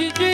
Kiki.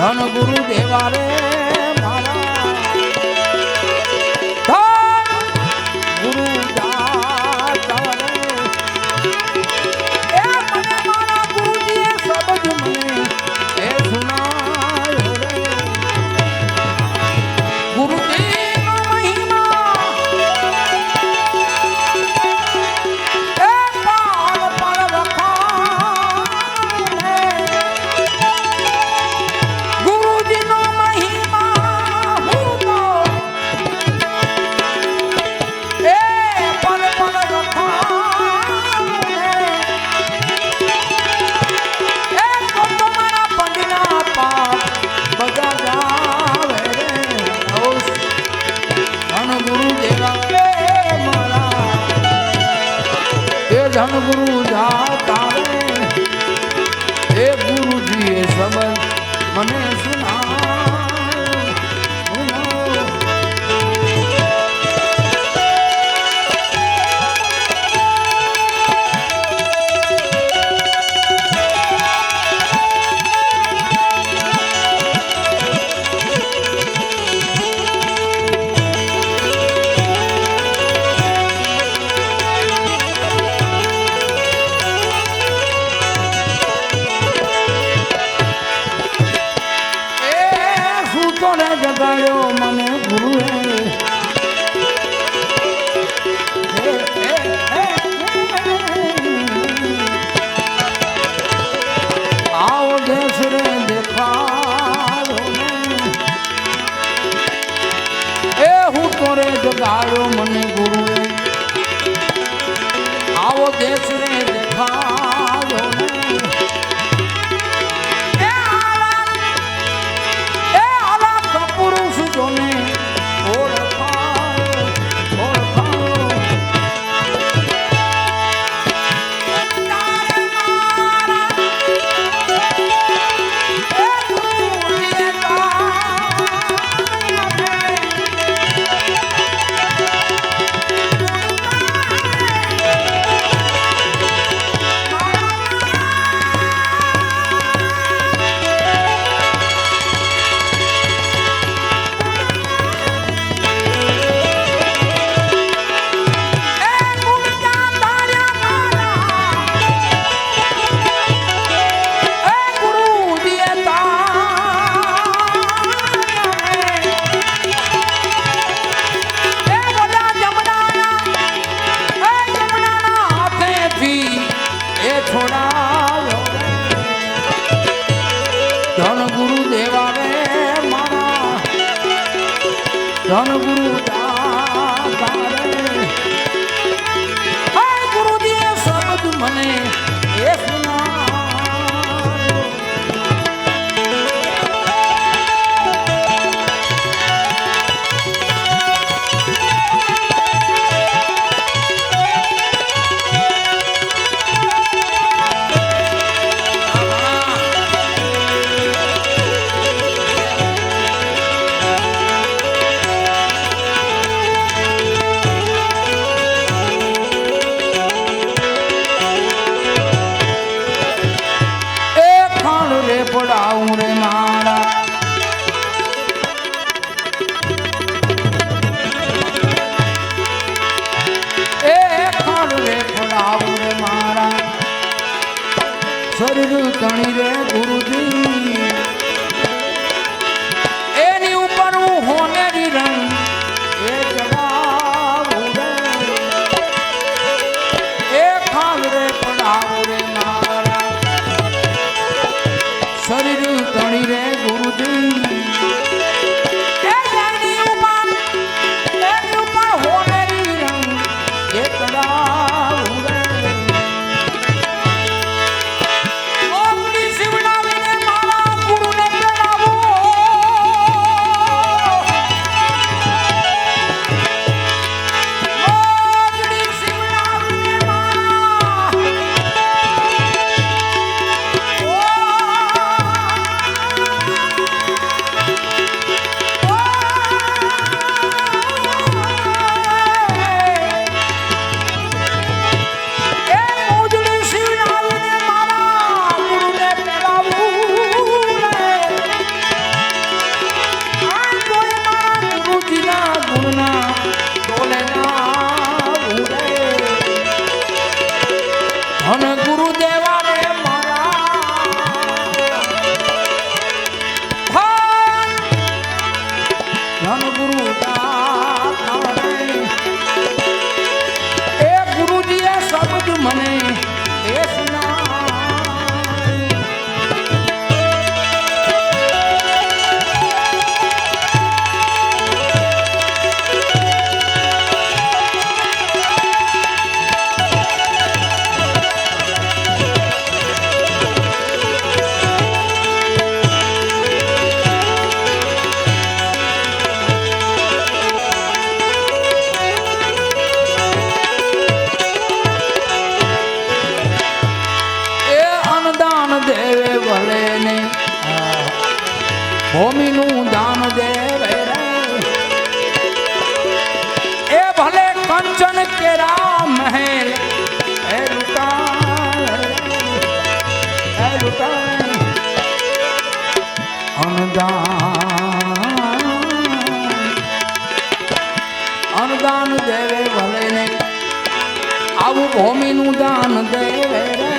ધન ગુરુ દેવા રે. ધન ગુરુ. શરીર તણી રે ગુરુજી. અનુદાન અનુદાન દેવે ભલે ને આવું ભૂમિનું દાન દેવે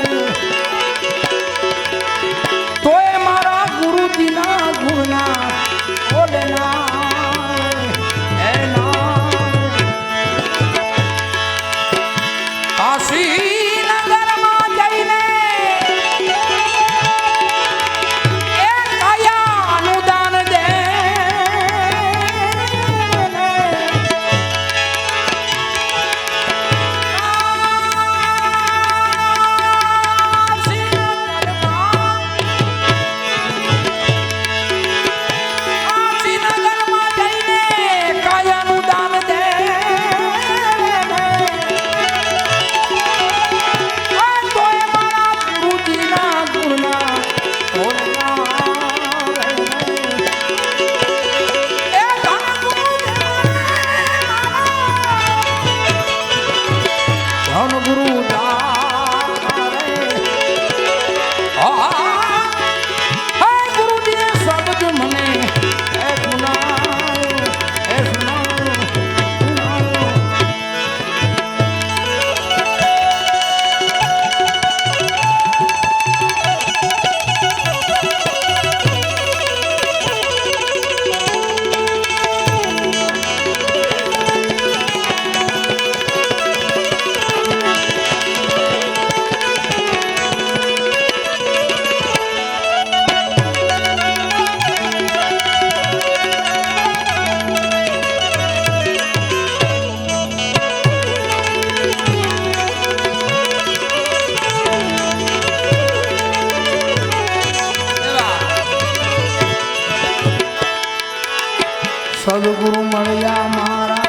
સદગુરુ મળ્યા મારા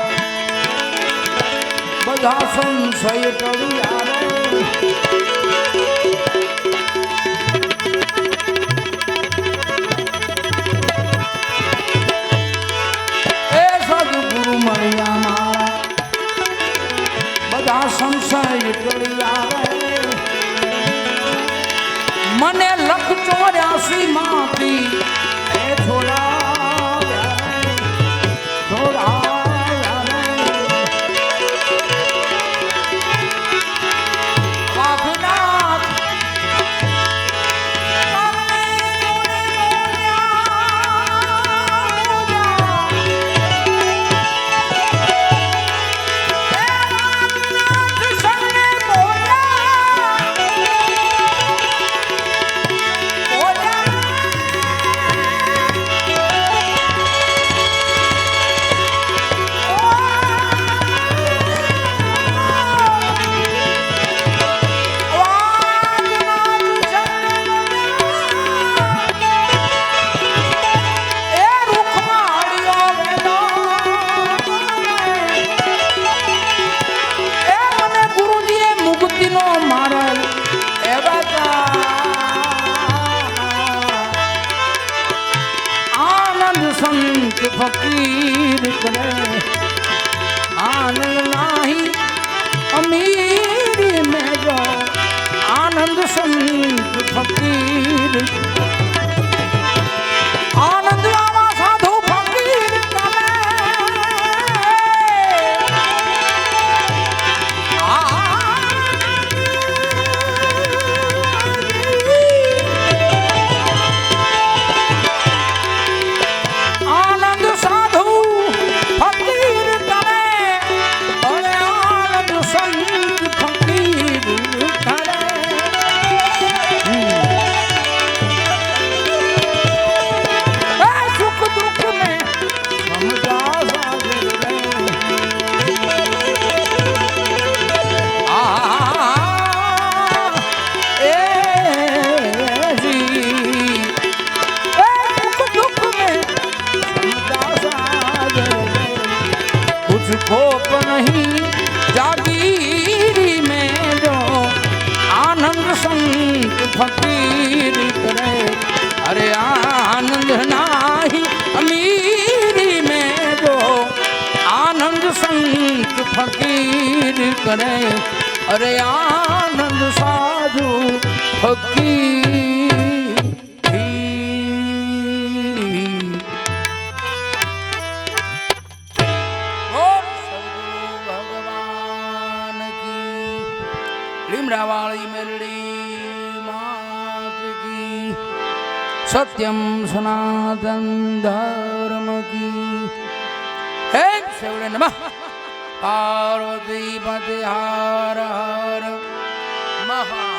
બધા સંશય એ સદગુરુ મળ્યા મારા બધા સંશય મને લખ ચોર્યાસી માંથી. એ છોડા ફકીર કરે આનંદ કરે. અરે આનંદ સાધુ ફકીર ઓમ સદગુરુ ભગવાન કી, લીમડાવાળી કી, સત્યમ સનાતન ધર્મ કી. હે શિવને નમઃ. પાર્વતી પતિ હર હર મહા